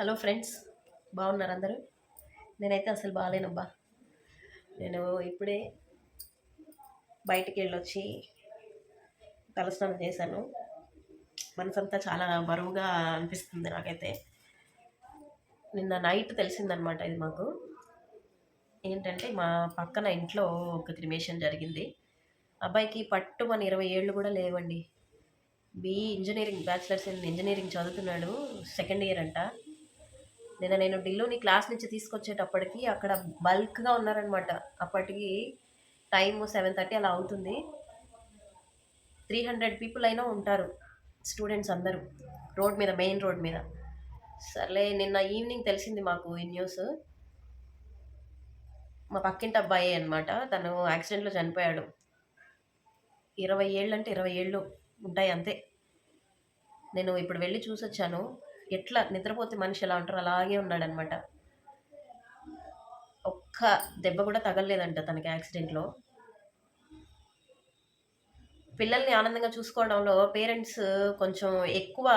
Hello friends బాగున్నారు అందరూ? నేనైతే అసలు బాగాలేనబ్బా. నేను ఇప్పుడే బయటికి వెళ్ళొచ్చి తలస్నానం చేశాను. మనసంతా చాలా బరువుగా అనిపిస్తుంది నాకైతే. నిన్న నైట్ తెలిసిందనమాట ఇది మాకు. ఏంటంటే మా పక్కన ఇంట్లో ఒక క్రిమేషన్ జరిగింది. అబ్బాయికి పట్టు మన ఇరవై ఏళ్ళు కూడా లేవండి. B engineering bachelors in engineering చదువుతున్నాడు సెకండ్ ఇయర్ అంట. నిన్న నేను ఢిల్లీని క్లాస్ నుంచి తీసుకొచ్చేటప్పటికి అక్కడ బల్క్గా ఉన్నారనమాట అప్పటికి టైం సెవెన్ థర్టీ అలా అవుతుంది. త్రీ హండ్రెడ్ పీపుల్ అయినా ఉంటారు స్టూడెంట్స్ అందరూ రోడ్ మీద మెయిన్ రోడ్ మీద. సర్లే నిన్న ఈవినింగ్ తెలిసింది మాకు ఈ న్యూస్. మా పక్కింటి అబ్బాయి అనమాట తను యాక్సిడెంట్లో చనిపోయాడు. ఇరవై ఏళ్ళు అంటే ఇరవై ఏళ్ళు ఉంటాయి అంతే. నేను ఇప్పుడు వెళ్ళి చూసొచ్చాను. ఎట్లా నిద్రపోతే మనిషి ఎలా ఉంటారో అలాగే ఉన్నాడనమాట. ఒక్క దెబ్బ కూడా తగలలేదంట తనకి యాక్సిడెంట్లో. పిల్లల్ని ఆనందంగా చూసుకోవడంలో పేరెంట్స్ కొంచెం ఎక్కువ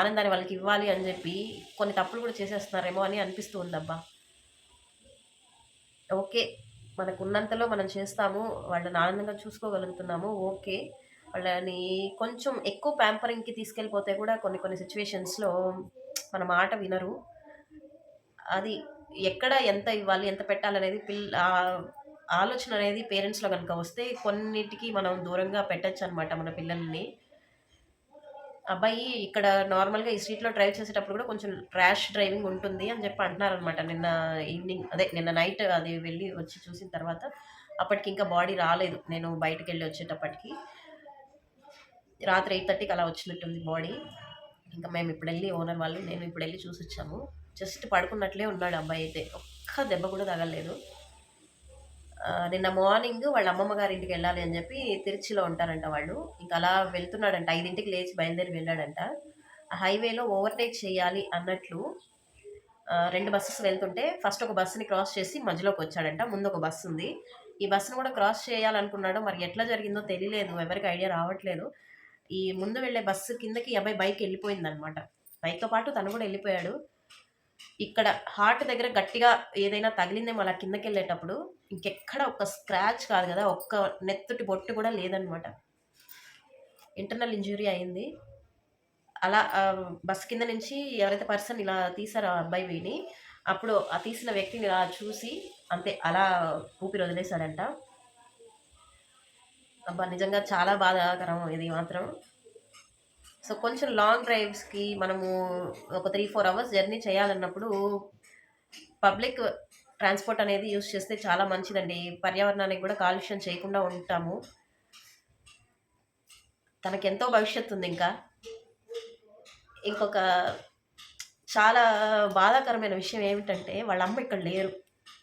ఆనందాన్ని వాళ్ళకి ఇవ్వాలి అని చెప్పి కొన్ని తప్పులు కూడా చేసేస్తున్నారేమో అని అనిపిస్తూ ఉందబ్బా. ఓకే మనకు ఉన్నంతలో మనం చేస్తాము వాళ్ళని ఆనందంగా చూసుకోగలుగుతున్నాము ఓకే. వాళ్ళని కొంచెం ఎక్కువ ప్యాంపరింగ్కి తీసుకెళ్ళిపోతే కూడా కొన్ని కొన్ని సిచ్యువేషన్స్లో మన మాట వినరు. అది ఎక్కడ ఎంత ఇవ్వాలి ఎంత పెట్టాలనేది పిల్ల ఆలోచన అనేది పేరెంట్స్లో కనుక వస్తే కొన్నిటికి మనం దూరంగా పెట్టచ్చు అనమాట మన పిల్లల్ని. అబ్బాయి ఇక్కడ నార్మల్గా ఈ స్ట్రీట్లో డ్రైవ్ చేసేటప్పుడు కూడా కొంచెం ర్యాష్ డ్రైవింగ్ ఉంటుంది అని చెప్పి అంటున్నారనమాట. నిన్న ఈవినింగ్ అదే నిన్న నైట్ అది వెళ్ళి వచ్చి చూసిన తర్వాత అప్పటికి ఇంకా బాడీ రాలేదు. నేను బయటకు వెళ్ళి వచ్చేటప్పటికి. రాత్రి ఎయిట్ థర్టీకి అలా వచ్చినట్టుంది బాడీ. ఇంకా మేము ఇప్పుడు వెళ్ళి ఓనర్ వాళ్ళు నేను ఇప్పుడు వెళ్ళి చూసి వచ్చాము. జస్ట్ పడుకున్నట్లే ఉన్నాడు అబ్బాయి అయితే. ఒక్క దెబ్బ కూడా తగలలేదు. నిన్న మార్నింగ్ వాళ్ళ అమ్మమ్మ గారి ఇంటికి వెళ్ళాలి అని చెప్పి తిరుచిలో ఉంటారంట వాళ్ళు. ఇంకా అలా వెళ్తున్నాడంట. ఐదింటికి లేచి బయలుదేరి వెళ్ళాడంట. హైవేలో ఓవర్టేక్ చేయాలి అన్నట్లు రెండు బస్సెస్ వెళ్తుంటే ఫస్ట్ ఒక బస్సుని క్రాస్ చేసి మధ్యలోకి వచ్చాడంట. ముందు ఒక బస్సు ఉంది. ఈ బస్సును కూడా క్రాస్ చేయాలనుకున్నాడు మరి ఎట్లా జరిగిందో తెలియలేదు. ఎవరికి ఐడియా రావట్లేదు. ఈ ముందు వెళ్ళే బస్సు కిందకి ఈ అబ్బాయి బైక్ వెళ్ళిపోయిందనమాట బైక్తో పాటు తను కూడా వెళ్ళిపోయాడు. ఇక్కడ హార్ట్ దగ్గర గట్టిగా ఏదైనా తగిలిందేమో అలా కిందకి వెళ్ళేటప్పుడు ఇంకెక్కడ ఒక్క స్క్రాచ్ కాదు కదా ఒక్క నెత్తుటి బొట్టు కూడా లేదనమాట ఇంటర్నల్ ఇంజురీ అయింది. అలా బస్సు బస్ కింద నుంచి ఎవరైతే పర్సన్ ఇలా తీసారో ఆ అబ్బాయి వీని అప్పుడు ఆ తీసిన వ్యక్తిని ఇలా చూసి అంతే అలా ఊపిరి వదిలేశాడంట. అబ్బా నిజంగా చాలా బాధాకరం ఇది మాత్రం. సో కొంచెం లాంగ్ డ్రైవ్స్కి మనము ఒక త్రీ ఫోర్ అవర్స్ జర్నీ చేయాలన్నప్పుడు పబ్లిక్ ట్రాన్స్పోర్ట్ అనేది యూస్ చేస్తే చాలా మంచిదండి. పర్యావరణానికి కూడా కాలుష్యం చేయకుండా ఉంటాము. తనకి ఎంతో భవిష్యత్తు ఉంది ఇంకా. ఇంకొక చాలా బాధాకరమైన విషయం ఏమిటంటే వాళ్ళ అమ్మ ఇక్కడ లేరు.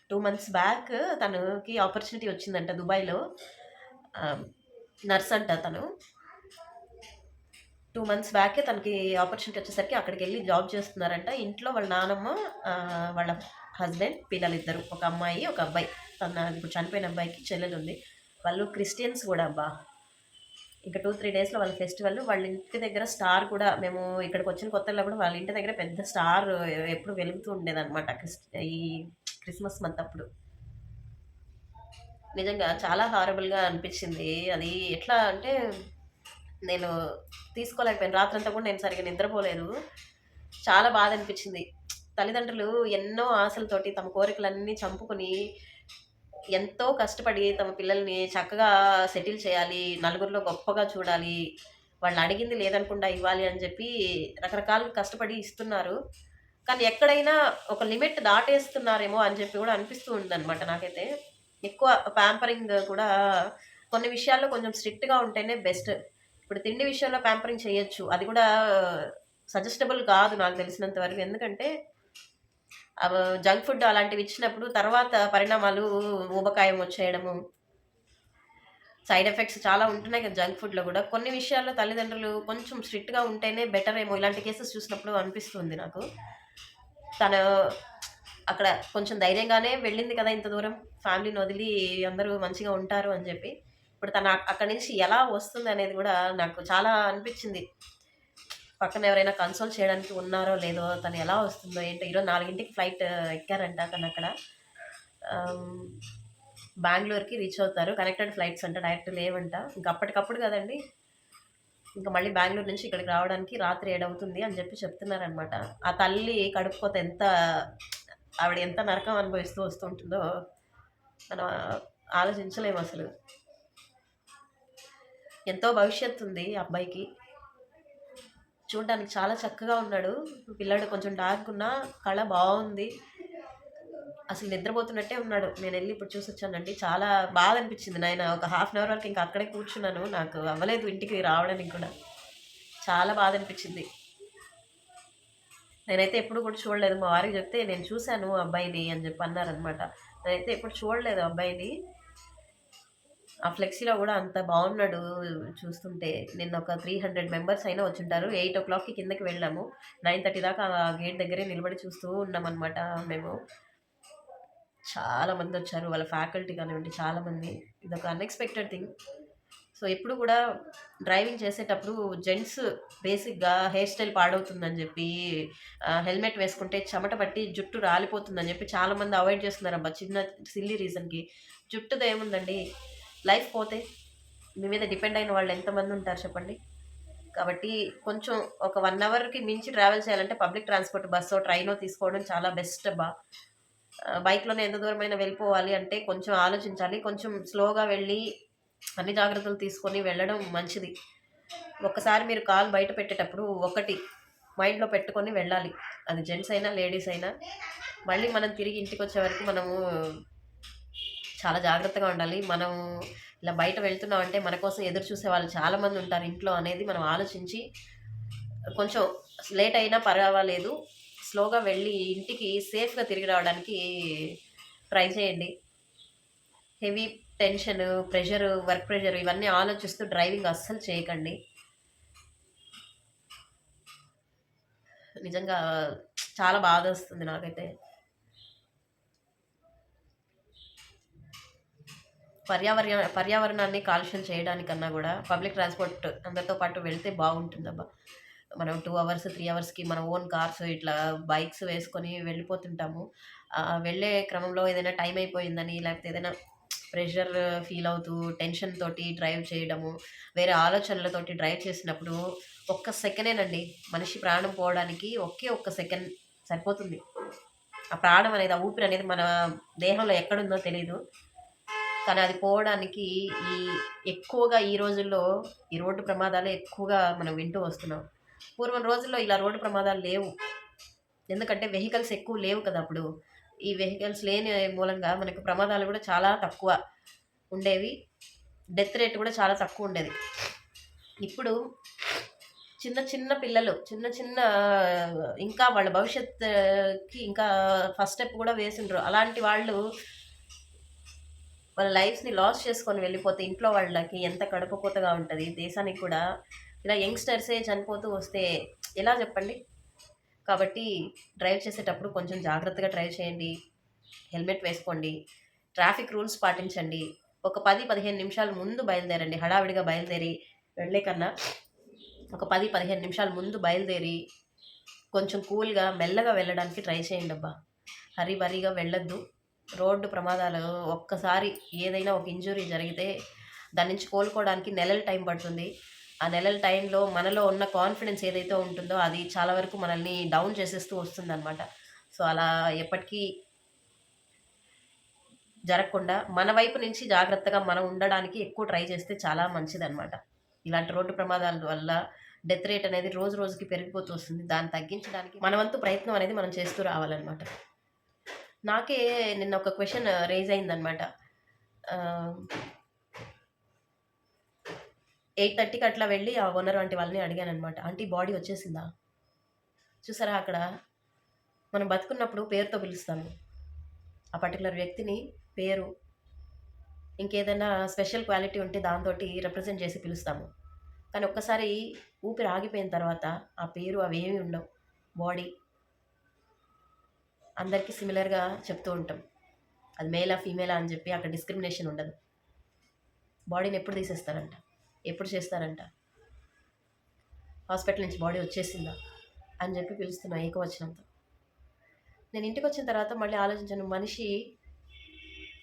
టూ మంత్స్ బ్యాక్ తనకి ఆపర్చునిటీ వచ్చిందంట దుబాయ్లో. నర్స్ అంట తను. టూ మంత్స్ బ్యాకే తనకి ఆపర్చునిటీ వచ్చేసరికి అక్కడికి వెళ్ళి జాబ్ చేస్తున్నారంట. ఇంట్లో వాళ్ళ నానమ్మ వాళ్ళ హస్బెండ్ పిల్లలు ఇద్దరు ఒక అమ్మాయి ఒక అబ్బాయి. తన ఇప్పుడు చనిపోయిన అబ్బాయికి చెల్లెలు ఉంది. వాళ్ళు క్రిస్టియన్స్ కూడా అబ్బా. ఇంకా టూ త్రీ డేస్లో వాళ్ళ ఫెస్టివల్ వాళ్ళ ఇంటి దగ్గర స్టార్ కూడా మేము ఇక్కడికి వచ్చిన కొత్తలో కూడా వాళ్ళ ఇంటి దగ్గర పెద్ద స్టార్ ఎప్పుడు వెలుగుతూ ఉండేదన్నమాట. క్రిస్ ఈ క్రిస్మస్ మంత్ అప్పుడు. నిజంగా చాలా హారబుల్గా అనిపించింది. అది ఎట్లా అంటే నేను తీసుకోలేకపోయాను. రాత్రంతా కూడా నేను సరిగ్గా నిద్రపోలేదు. చాలా బాధ అనిపించింది. తల్లిదండ్రులు ఎన్నో ఆశలతోటి తమ కోరికలన్నీ చంపుకొని ఎంతో కష్టపడి తమ పిల్లల్ని చక్కగా సెటిల్ చేయాలి నలుగురిలో గొప్పగా చూడాలి వాళ్ళు అడిగింది లేదనకుండా ఇవ్వాలి అని చెప్పి రకరకాలుగా కష్టపడి ఇస్తున్నారు. కానీ ఎక్కడైనా ఒక లిమిట్ దాటేస్తున్నారేమో అని చెప్పి కూడా అనిపిస్తూ ఉందన్నమాట నాకైతే. ఎక్కువ ప్యాంపరింగ్ కూడా కొన్ని విషయాల్లో కొంచెం స్ట్రిక్ట్గా ఉంటేనే బెస్ట్. ఇప్పుడు తిండి విషయంలో ప్యాంపరింగ్ చేయొచ్చు. అది కూడా uh, సజెస్టబుల్ కాదు నాకు తెలిసినంత వరకు. ఎందుకంటే జంక్ ఫుడ్ అలాంటివి ఇచ్చినప్పుడు తర్వాత పరిణామాలు ఊబకాయం వచ్చేయడము సైడ్ ఎఫెక్ట్స్ చాలా ఉంటున్నాయి కదా జంక్ ఫుడ్లో కూడా. కొన్ని విషయాల్లో తల్లిదండ్రులు కొంచెం స్ట్రిక్ట్గా ఉంటేనే బెటర్ ఏమో ఇలాంటి కేసెస్ చూసినప్పుడు అనిపిస్తుంది నాకు. తను అక్కడ కొంచెం ధైర్యంగానే వెళ్ళింది కదా ఇంత దూరం. ఫ్యామిలీని వదిలి అందరూ మంచిగా ఉంటారు అని చెప్పి. ఇప్పుడు తను అక్కడి నుంచి ఎలా వస్తుంది అనేది కూడా నాకు చాలా అనిపించింది. పక్కన ఎవరైనా కన్సోల్ చేయడానికి ఉన్నారో లేదో తను ఎలా వస్తుందో ఏంటో. ఈరోజు నాలుగింటికి ఫ్లైట్ ఎక్కారంట తను అక్కడ. బెంగళూరుకి రీచ్ అవుతారు. కనెక్టెడ్ ఫ్లైట్స్ అంట డైరెక్ట్ లేవంట. ఇంకా అప్పటికప్పుడు కదండి. ఇంకా మళ్ళీ బెంగళూరు నుంచి ఇక్కడికి రావడానికి రాత్రి ఏడవుతుంది అని చెప్పి చెప్తున్నారనమాట ఆ తల్లి కడుపుకోత ఎంత ఆవిడ ఎంత నరకం అనుభవిస్తూ వస్తుంటుందో మనం ఆలోచించలేము అసలు. ఎంతో భవిష్యత్తు ఉంది ఆ అబ్బాయికి. చూడడానికి చాలా చక్కగా ఉన్నాడు. పిల్లాడు కొంచెం డార్క్ ఉన్నా కళ బాగుంది. అసలు నిద్రపోతున్నట్టే ఉన్నాడు. నేను వెళ్ళి ఇప్పుడు చూసి వచ్చానండి చాలా బాధ అనిపించింది నాయన. ఒక హాఫ్ అన్ అవర్ వరకు ఇంకా అక్కడే కూర్చున్నాను. నాకు అవ్వలేదు ఇంటికి రావడానికి కూడా. చాలా బాధ అనిపించింది. నేనైతే ఎప్పుడు కూడా చూడలేదు. మా వారికి చెప్తే నేను చూశాను అబ్బాయిని అని చెప్పి అన్నారనమాట నేనైతే ఎప్పుడు చూడలేదు ఆ అబ్బాయిని. ఆ ఫ్లెక్సీలో కూడా అంత బాగున్నాడు చూస్తుంటే. నిన్న ఒక త్రీ హండ్రెడ్ మెంబర్స్ అయినా వచ్చుంటారు. ఎయిట్ ఓ క్లాక్కి కిందకి వెళ్ళాము. నైన్ థర్టీ దాకా ఆ గేట్ దగ్గరే నిలబడి చూస్తూ ఉన్నామన్నమాట మేము. చాలా మంది వచ్చారు. వాళ్ళ ఫ్యాకల్టీ కానివ్వండి చాలామంది ఇది ఒక అన్ఎక్స్పెక్టెడ్ థింగ్ సో ఎప్పుడు కూడా డ్రైవింగ్ చేసేటప్పుడు జెంట్స్ బేసిక్గా హెయిర్ స్టైల్ పాడవుతుందని చెప్పి హెల్మెట్ వేసుకుంటే చెమట పట్టి జుట్టు రాలిపోతుందని చెప్పి చాలామంది అవాయిడ్ చేస్తున్నారబ్బా చిన్న సిల్లీ రీజన్కి. జుట్టుతో ఏముందండి? లైఫ్ పోతే మీ మీద డిపెండ్ అయిన వాళ్ళు ఎంతమంది ఉంటారు చెప్పండి? కాబట్టి కొంచెం ఒక వన్ అవర్కి మించి ట్రావెల్ చేయాలంటే పబ్లిక్ ట్రాన్స్పోర్ట్ బస్సో ట్రైనో తీసుకోవడం చాలా బెస్ట్ అబ్బా. బైక్లోనే ఎంత దూరమైనా వెళ్ళిపోవాలి అంటే కొంచెం ఆలోచించాలి. కొంచెం స్లోగా వెళ్ళి అన్ని జాగ్రత్తలు తీసుకొని వెళ్ళడం మంచిది. ఒక్కసారి మీరు కాల్ బయట పెట్టేటప్పుడు ఒకటి మైండ్లో పెట్టుకొని వెళ్ళాలి. అది జెంట్స్ అయినా లేడీస్ అయినా. మళ్ళీ మనం తిరిగి ఇంటికి వచ్చే వరకు మనము చాలా జాగ్రత్తగా ఉండాలి. మనం ఇలా బయట వెళ్తున్నాం అంటే మన కోసం ఎదురు చూసే వాళ్ళు చాలామంది ఉంటారు ఇంట్లో అనేది మనం ఆలోచించి కొంచెం లేట్ అయినా పర్వాలేదు. స్లోగా వెళ్ళి ఇంటికి సేఫ్గా తిరిగి రావడానికి ట్రై చేయండి. Heavy tension pressure work pressure ఇవన్నీ ఆలోచిస్తూ డ్రైవింగ్ అస్సలు చేయకండి. నిజంగా చాలా బాధ వస్తుంది నాకైతే. పర్యావరణ పర్యావరణాన్ని కాలుష్యం చేయడానికన్నా కూడా పబ్లిక్ ట్రాన్స్పోర్ట్ అందరితో పాటు వెళ్తే బాగుంటుందబ్బా మనం టూ అవర్స్ త్రీ అవర్స్కి మన ఓన్ కార్స్ ఇట్లా బైక్స్ వేసుకొని వెళ్ళిపోతుంటాము. వెళ్ళే క్రమంలో ఏదైనా టైం అయిపోయిందని లేకపోతే ఏదైనా ప్రెషర్ ఫీల్ అవుతూ టెన్షన్ తోటి డ్రైవ్ చేయడము వేరే ఆలోచనలతోటి డ్రైవ్ చేసినప్పుడు ఒక్క సెకండేనండి మనిషి ప్రాణం పోవడానికి ఒకే ఒక్క సెకండ్ సరిపోతుంది. ఆ ప్రాణం అనేది ఆ ఊపిరి అనేది మన దేహంలో ఎక్కడుందో తెలియదు కానీ అది పోవడానికి ఈ ఎక్కువగా ఈ రోజుల్లో ఈ రోడ్డు ప్రమాదాలు ఎక్కువగా మనం వింటూ వస్తున్నాం. పూర్వం రోజుల్లో ఇలా రోడ్డు ప్రమాదాలు లేవు. ఎందుకంటే వెహికల్స్ ఎక్కువ లేవు కదా అప్పుడు. ఈ వెహికల్స్ లేని మూలంగా మనకు ప్రమాదాలు కూడా చాలా తక్కువ ఉండేవి. డెత్ రేట్ కూడా చాలా తక్కువ ఉండేది. ఇప్పుడు చిన్న చిన్న పిల్లలు చిన్న చిన్న ఇంకా వాళ్ళ భవిష్యత్తుకి ఇంకా ఫస్ట్ స్టెప్ కూడా వేసిండ్రు. అలాంటి వాళ్ళు వాళ్ళ లైఫ్స్ని లాస్ చేసుకొని వెళ్ళిపోతే ఇంట్లో వాళ్ళకి ఎంత కడుపుకోతగా ఉంటుంది? దేశానికి కూడా ఇలా యంగ్స్టర్సే చనిపోతూ వస్తే ఎలా చెప్పండి? కాబట్టి డ్రైవ్ చేసేటప్పుడు కొంచెం జాగ్రత్తగా డ్రైవ్ చేయండి. హెల్మెట్ వేసుకోండి. ట్రాఫిక్ రూల్స్ పాటించండి. ఒక పది పదిహేను నిమిషాల ముందు బయలుదేరండి. హడావిడిగా బయలుదేరి వెళ్ళే కన్నా ఒక పది పదిహేను నిమిషాల ముందు బయలుదేరి కొంచెం కూల్గా మెల్లగా వెళ్ళడానికి ట్రై చేయండి అబ్బా. హరి బరీగా వెళ్ళొద్దు. రోడ్డు ప్రమాదాలు ఒక్కసారి ఏదైనా ఒక ఇంజురీ జరిగితే దాని నుంచి కోలుకోవడానికి నెలల టైం పడుతుంది. ఆ నెలల టైంలో మనలో ఉన్న కాన్ఫిడెన్స్ ఏదైతే ఉంటుందో అది చాలా వరకు మనల్ని డౌన్ చేసేస్తూ వస్తుందన్నమాట. సో అలా ఎప్పటికీ జరగకుండా మన వైపు నుంచి జాగ్రత్తగా మనం ఉండడానికి ఎక్కువ ట్రై చేస్తే చాలా మంచిదన్నమాట. ఇలాంటి రోడ్డు ప్రమాదాల వల్ల డెత్ రేట్ అనేది రోజు రోజుకి పెరిగిపోతూ వస్తుంది. దాన్ని తగ్గించడానికి మన వంతు ప్రయత్నం అనేది మనం చేస్తూ రావాలన్నమాట. నాకే నిన్న ఒక క్వశ్చన్ రేజ్ అయిందనమాట ఎయిట్ థర్టీకి అట్లా వెళ్ళి ఆ ఓనర్ వంటి వాళ్ళని అడిగాను అనమాట ఆంటీ బాడీ వచ్చేసిందా? చూసారా అక్కడ మనం బతుకున్నప్పుడు పేరుతో పిలుస్తాము. ఆ పర్టికులర్ వ్యక్తిని పేరు ఇంకేదైనా స్పెషల్ క్వాలిటీ ఉంటే దాంతో రిప్రజెంట్ చేసి పిలుస్తాము. కానీ ఒక్కసారి ఊపిరి ఆగిపోయిన తర్వాత ఆ పేరు అవేమి ఉండవు. బాడీ అందరికీ సిమిలర్గా చెప్తూ ఉంటాం. అది మేలా ఫీమేలా అని చెప్పి అక్కడ డిస్క్రిమినేషన్ ఉండదు. బాడీని ఎప్పుడు తీసేస్తారంట. ఎప్పుడు చేస్తారంట? హాస్పిటల్ నుంచి బాడీ వచ్చేసిందా? అని చెప్పి పిలుస్తున్నా ఏకవచనంతో. నేను ఇంటికి వచ్చిన తర్వాత మళ్ళీ ఆలోచించాను మనిషి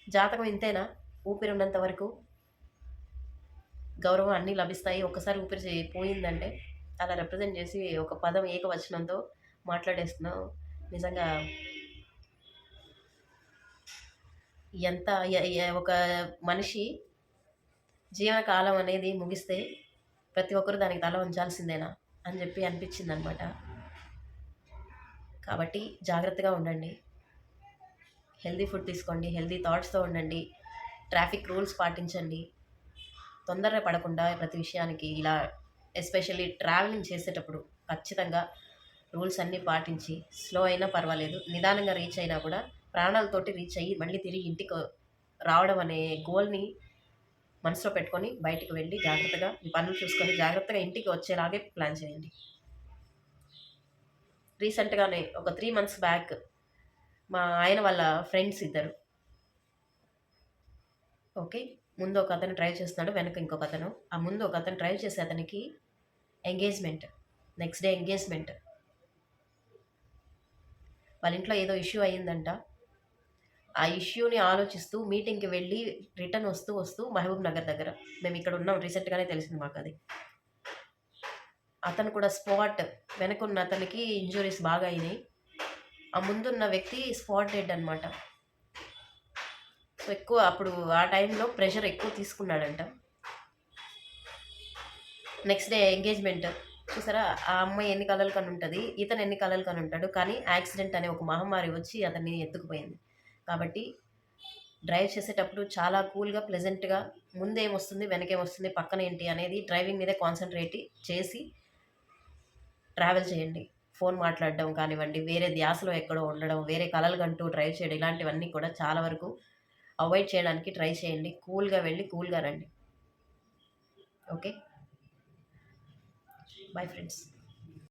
జాతకం ఇంతేనా? ఊపిరి ఉన్నంత వరకు గౌరవం అన్నీ లభిస్తాయి. ఒక్కసారి ఊపిరి పోయిందంటే అలా రిప్రజెంట్ చేసి ఒక పదం ఏకవచనంతో మాట్లాడేస్తున్నావు. నిజంగా ఎంత ఒక మనిషి జీవనకాలం అనేది ముగిస్తే ప్రతి ఒక్కరు దానికి తల ఉంచాల్సిందేనా అని చెప్పి అనిపించింది అనమాట కాబట్టి జాగ్రత్తగా ఉండండి. హెల్దీ ఫుడ్ తీసుకోండి హెల్దీ థాట్స్తో ఉండండి ట్రాఫిక్ రూల్స్ పాటించండి. తొందర పడకుండా ప్రతి విషయానికి ఇలా ఎస్పెషల్లీ ట్రావెలింగ్ చేసేటప్పుడు ఖచ్చితంగా రూల్స్ అన్నీ పాటించి స్లో అయినా పర్వాలేదు నిదానంగా రీచ్ అయినా కూడా ప్రాణాలతోటి రీచ్ అయ్యి మళ్ళీ తిరిగి ఇంటికి రావడం అనే గోల్ని మనసులో పెట్టుకొని బయటికి వెళ్ళి జాగ్రత్తగా మీ పనులు చూసుకొని జాగ్రత్తగా ఇంటికి వచ్చేలాగే ప్లాన్ చేయండి. రీసెంట్గానే ఒక త్రీ మంత్స్ బ్యాక్ మా ఆయన వాళ్ళ ఫ్రెండ్స్ ఇద్దరు. ఓకే ముందు ఒక అతను డ్రైవ్ చేస్తున్నాడు వెనక ఇంకొక అతను. ఆ ముందు ఒక అతను డ్రైవ్ చేసే అతనికి ఎంగేజ్మెంట్ నెక్స్ట్ డే ఎంగేజ్మెంట్ వాళ్ళ ఇంట్లో ఏదో ఇష్యూ అయ్యిందంట. ఆ ఇష్యూని ఆలోచిస్తూ మీటింగ్కి వెళ్ళి రిటర్న్ వస్తూ వస్తూ మహబూబ్ నగర్ దగ్గర. మేము ఇక్కడ ఉన్నాం. రీసెంట్గానే తెలిసింది మాకు అది అతను కూడా స్పాట్ వెనకున్న అతనికి ఇంజురీస్ బాగా అయినాయి. ఆ ముందున్న వ్యక్తి స్పాట్ డెడ్ అనమాట సో ఎక్కువ అప్పుడు ఆ టైంలో ప్రెషర్ ఎక్కువ తీసుకున్నాడంట. Next day engagement. చూసారా? ఆ అమ్మాయి ఎన్ని కలలు కనుంటుంది? ఇతను ఎన్ని కలలు కనుంటాడు? కానీ యాక్సిడెంట్ అనే ఒక మహమ్మారి వచ్చి అతన్ని ఎత్తుకుపోయింది. కాబట్టి డ్రైవ్ చేసేటప్పుడు చాలా కూల్గా ప్లెజెంట్గా ముందేమొస్తుంది వెనకేమొస్తుంది పక్కన ఏంటి అనేది డ్రైవింగ్ మీదే కాన్సన్ట్రేట్ చేసి ట్రావెల్ చేయండి. ఫోన్ మాట్లాడడం కానివ్వండి వేరే ధ్యాసలో ఎక్కడో ఉండడం వేరే కలలు కంటూ డ్రైవ్ చేయడం ఇలాంటివన్నీ కూడా చాలా వరకు అవాయిడ్ చేయడానికి ట్రై చేయండి. కూల్గా వెళ్ళి కూల్గా రండి. ఓకే? Bye friends.